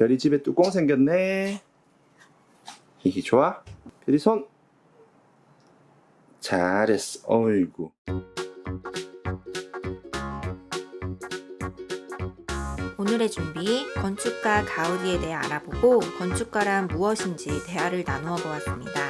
별이 집에 뚜껑 생겼네. 이기 좋아? 별이 손. 잘했어. 어이구. 오늘의 준비, 건축가 가우디에 대해 알아보고 건축가란 무엇인지 대화를 나누어 보았습니다.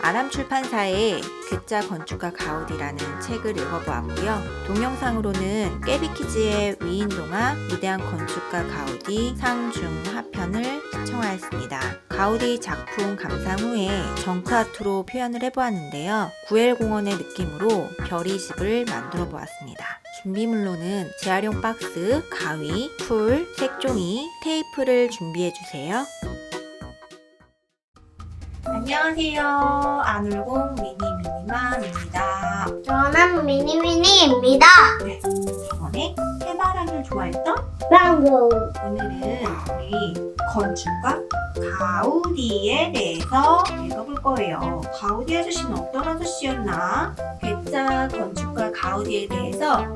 아람 출판사의 괴짜 건축가 가우디라는 책을 읽어보았고요. 동영상으로는 깨비키즈의 위인동화 위대한 건축가 가우디 상중하편을 시청하였습니다. 가우디 작품 감상 후에 정크아트로 표현을 해보았는데요. 구엘공원의 느낌으로 별이 집을 만들어 보았습니다. 준비물로는 재활용 박스, 가위, 풀, 색종이, 테이프를 준비해 주세요. 안녕하세요. 안울공 미니미니맘입니다. 저는 미니미니입니다. 저번에 해바라기를 좋아했던 빵구. 오늘은 우리 건축가 가우디에 대해서 읽어볼 거예요. 가우디 아저씨는 어떤 아저씨였나? 괴짜 건축가 가우디에 대해서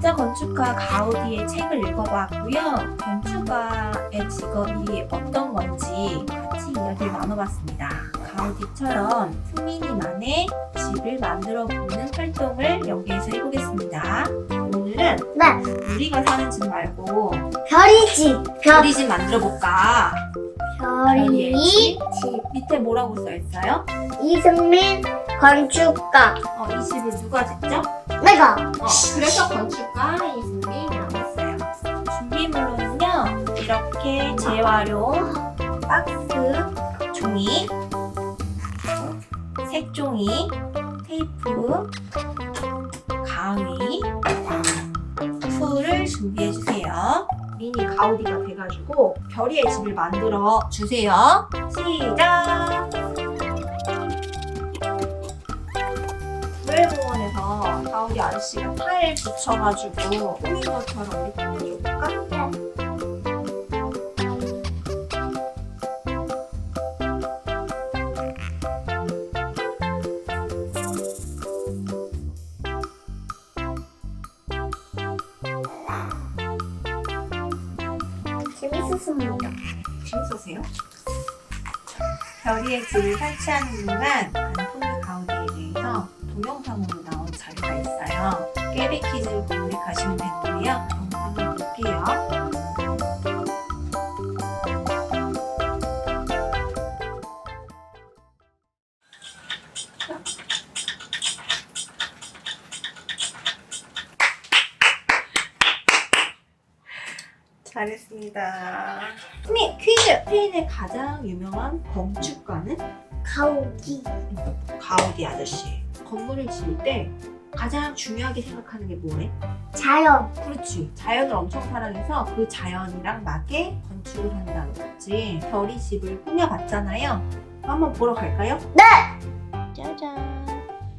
괴짜 건축가 가우디의 책을 읽어봤고요. 건축가의 직업이 어떤 건지 같이 이야기를 나눠봤습니다. 가우디처럼 승민이만의 집을 만들어 보는 활동을 여기에서 해보겠습니다. 오늘은 네, 우리가 사는 집 말고 별이지. 별, 우리 집 만들어 볼까? 별이 집. 밑에 뭐라고 써 있어요? 이승민 건축가. 어, 이 집을 누가 짓죠? 내가. 어, 그래서 건축가 이승민이라고 했어요. 준비물로는요, 이렇게 재활용 박스, 종이, 색종이, 테이프, 가위, 풀을 준비해 주세요. 미니 가우디가 돼가지고 별이의 집을 만들어 주세요. 시작! 아저씨가 타일 붙여가지고 꾸민 것처럼 이렇게 해줄까? 재밌었습니다. 재밌었어요? 별이의 집을 설치하는 동안 있어요. 깨비키즈를 검색하시면 되는데요. 영상을 볼게요. 잘했습니다. 스미 퀴즈! 스페인의 가장 유명한 건축가는 가오기. 가우디 아저씨. 건물을 지을 때 가장 중요하게 생각하는 게 뭐래? 자연. 그렇지. 자연을 엄청 사랑해서 그 자연이랑 맞게 건축을 한다는 거지. 별이 집을 꾸며봤잖아요. 한번 보러 갈까요? 네. 짜잔.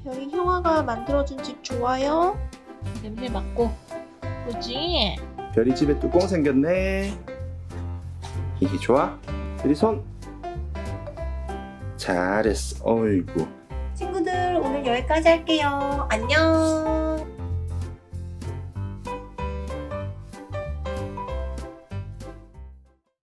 별이 형아가 만들어준 집 좋아요? 냄새 맡고. 그지? 별이 집에 뚜껑 생겼네. 이기 좋아? 별이 손. 잘했어. 어이구. 친구들 오늘 여기까지 할게요. 안녕.